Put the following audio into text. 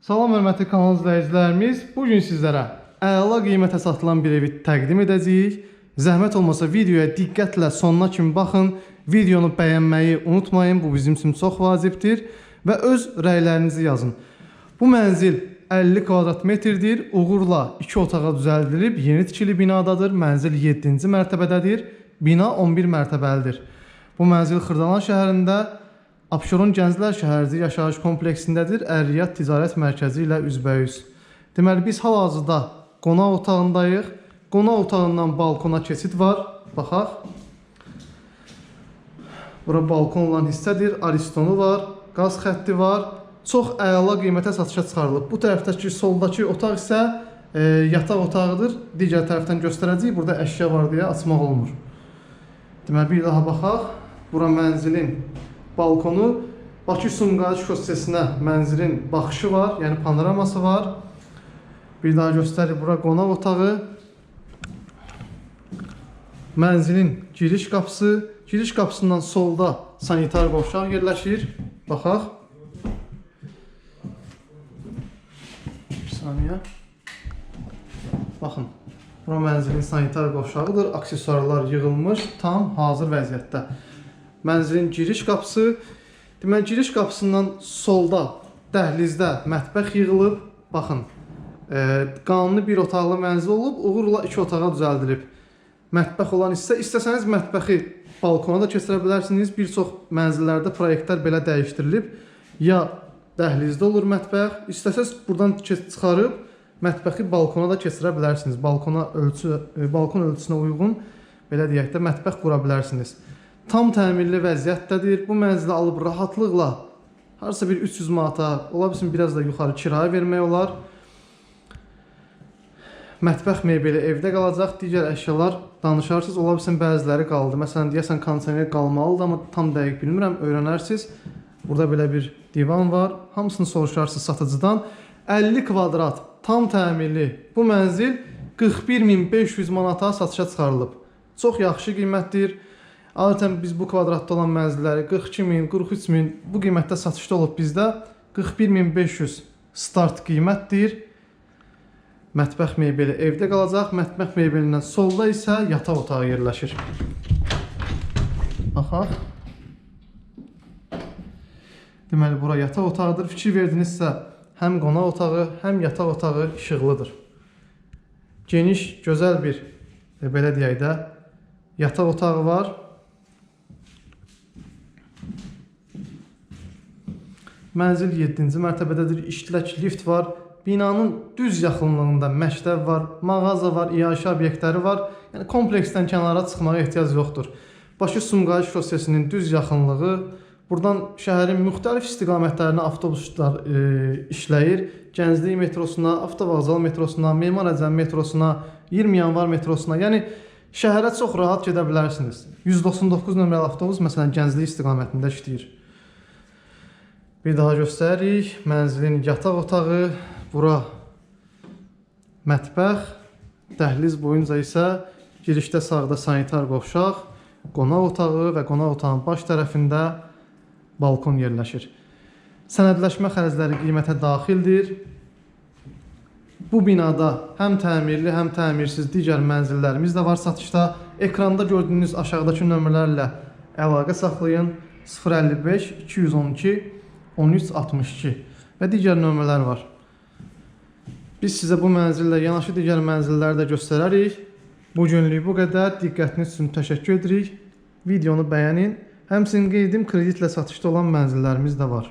Salam hörmətli kanal izləyicilərimiz. Bu gün sizlərə əla qiymətə satılan bir evi təqdim edəcəyik. Zəhmət olmasa videoya diqqətlə sonuna kimi baxın. Videonu bəyənməyi unutmayın. Bu bizim üçün çox vacibdir və öz rəylərinizi yazın. Bu mənzil 50 kvadrat metrdir. Uğurla 2 otağa düzəldilib, yeni tikili binadadır. Mənzil 7-ci mərtəbədədir. Bina 11 mərtəbəlidir. Bu mənzil Xırdalan şəhərində Abşeron Gənclər Şəhərci yaşayış kompleksindədir. Ər-Riyad Ticarət Mərkəzi ilə üzbəyüz. Deməli biz hal-hazırda qonaq otağındayıq. Qonaq otağından balkona keçid var. Baxaq. Bura balkon olan hissədir. Aristonu var, qaz xətti var. Çox əla qiymətə satışa çıxarılıb. Bu tərəfdəki soldakı otaq isə e, yataq otağıdır. Digər tərəfdən göstərəcəyik. Burada əşya var deyə açmaq olmur. Deməli bir daha baxaq. Bura mənzilin balkonu. Bakı Sumqayıt şossesinə mənzilin baxışı var, yəni panoraması var. Bir daha göstərir bura qonaq otağı. Mənzilin giriş qapısı, giriş qapısından solda sanitar qovşaq yerləşir. Baxaq. Bir saniyə. Baxın. Bura mənzilin sanitar qovşağıdır. Aksesuarlar yığılmış, tam hazır vəziyyətdə. Mənzilin giriş qapısı. Deməli giriş qapısından solda dəhlizdə mətbəx yığılıb. Baxın. E, qanuni bir otaqlı mənzil olub, uğurla iki otağa düzəldilib. Mətbəx olan hissə istəsəniz mətbəxi balkona da keçirə bilərsiniz. Bir çox mənzillərdə proyektlər belə dəyişdirilib. Ya dəhlizdə olur mətbəx, istəsəz buradan çıxarıb mətbəxi balkona da keçirə bilərsiniz. Balkona ölçü e, balkon ölçüsünə uyğun belə deyək də mətbəx qura bilərsiniz. Tam təmirli vəziyyətdədir. Bu mənzili alıb rahatlıqla harasa bir 300 manata, ola bilsin biraz da yuxarı kirayə vermək olar. Mətbəx mebeli evdə qalacaq, digər əşyalar danışarsınız, ola bilsin bəziləri qaldı. Məsələn, deyəsən kondisioner qalmalıdır, amma tam dəqiq bilmirəm, öyrənərsiniz. Burada belə bir divan var. Hamısını soruşarsınız satıcıdan. 50 kvadrat, tam təmirli bu mənzil 41500 manata satışa çıxarılıb. Çox yaxşı qiymətdir. Adətən biz bu kvadratda olan mənzilləri 42000, 43000 bu qiymətdə satışda olub bizdə 41500 start qiymətdir. Mətbəx mebeli evdə qalacaq. Mətbəx mebelindən solda isə yataq otağı yerləşir. Baxaq. Deməli bura yataq otağıdır. Fikir verdinizsə, həm qonaq otağı, həm yataq otağı işıqlıdır. Geniş, gözəl bir e, belə deyək də yataq otağı var. Mənzil 7-ci mərtəbədədir. İşlək lift var. Binanın düz yaxınlığında məktəb var, mağaza var, iaşə obyektləri var. Yəni kompleksdən kənara çıxmağa ehtiyac yoxdur. Bakı Sumqayıt şossesinin düz yaxınlığı Buradan şəhərin müxtəlif istiqamətlərinə avtobuslar e, işləyir. Gənclik metrosuna, Avtovağzal metrosuna, Memar Əcəm metrosuna, 20 yanvar metrosuna. Yəni şəhərə çox rahat gedə bilərsiniz. 199 nömrəli avtobus məsələn Gənclik istiqamətində işləyir. Bir daha göstəririk. Mənzilin yataq otağı, bura mətbəx, dəhliz boyunca isə girişdə sağda sanitar qovşaq, qonaq otağı və qonaq otağının baş tərəfində balkon yerləşir. Sənədləşmə xərcləri qiymətə daxildir. Bu binada həm təmirli, həm təmirsiz digər mənzillərimiz də var satışda. Ekranda gördüyünüz aşağıdakı nömrələrlə əlaqə saxlayın. 055 212 1362 və digər nömrələr var. Biz sizə bu mənzillə yanaşı digər mənzilləri də göstərərik. Bu günlük bu qədər. Diqqətiniz üçün təşəkkür edirik. Videonu bəyənin. Həmçinin qeydim kreditlə satışda olan mənzillərimiz də var.